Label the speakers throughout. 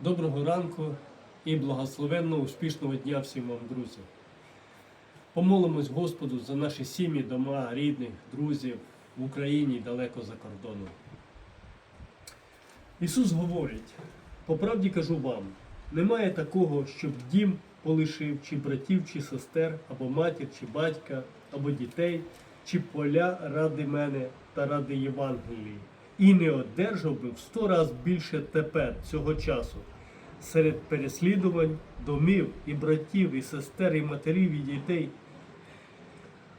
Speaker 1: Доброго ранку і благословенного успішного дня всім вам, друзі. Помолимось Господу за наші сім'ї, дома, рідних, друзів в Україні далеко за кордоном. Ісус говорить: по правді кажу вам, немає такого, щоб дім полишив, чи братів, чи сестер, або матір, чи батька, або дітей, чи поля ради мене та ради Євангелії, і не одержав би в сто раз більше тепер цього часу серед переслідувань, домів і братів, і сестер, і матерів, і дітей,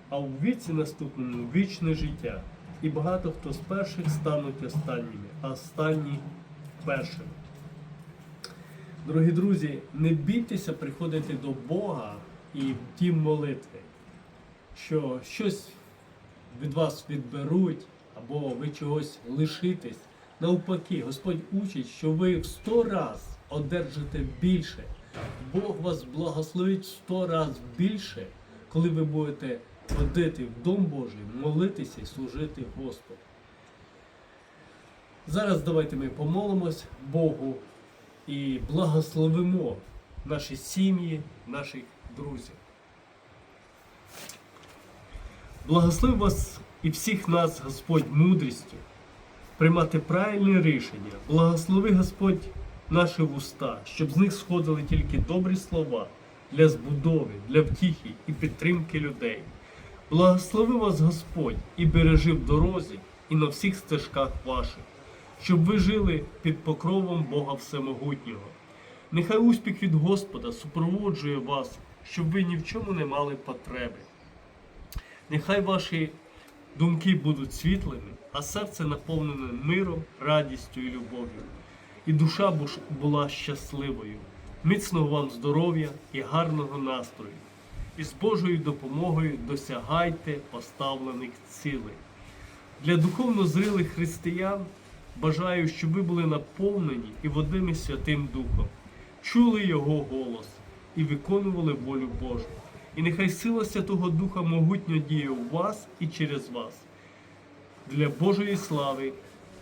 Speaker 1: а у віці наступному вічне життя. І багато хто з перших стануть останніми, а останні першими. Дорогі друзі, не бійтеся приходити до Бога і в дім молитви, що щось від вас відберуть, або ви чогось лишитесь. Навпаки, Господь учить, що ви в сто раз одержите більше. Бог вас благословить сто раз більше, коли ви будете ходити в Дом Божий, молитися і служити Господу. Зараз давайте ми помолимось Богу і благословимо наші сім'ї, наших друзів. Благослови вас і всіх нас, Господь, мудрістю, приймати правильні рішення. Благослови Господь наші вуста, щоб з них сходили тільки добрі слова для збудови, для втіхи і підтримки людей. Благослови вас Господь і бережи в дорозі і на всіх стежках ваших, щоб ви жили під покровом Бога Всемогутнього. Нехай успіх від Господа супроводжує вас, щоб ви ні в чому не мали потреби. Нехай ваші думки будуть світлими, а серце наповнене миром, радістю і любов'ю. І душа була щасливою. Міцного вам здоров'я і гарного настрою. І з Божою допомогою досягайте поставлених цілей. Для духовно зрілих християн бажаю, щоб ви були наповнені і водими Святим Духом, чули Його голос і виконували волю Божу. І нехай сила Святого Духа могутньо діє у вас і через вас для Божої слави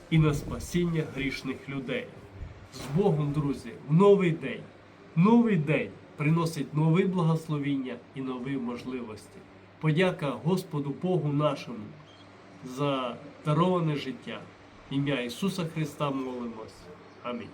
Speaker 1: і на спасіння грішних людей. З Богом, друзі, в новий день, новий день приносить нові благословіння і нові можливості. Подяка Господу Богу нашому за дароване життя. Ім'я Ісуса Христа молимось. Амінь.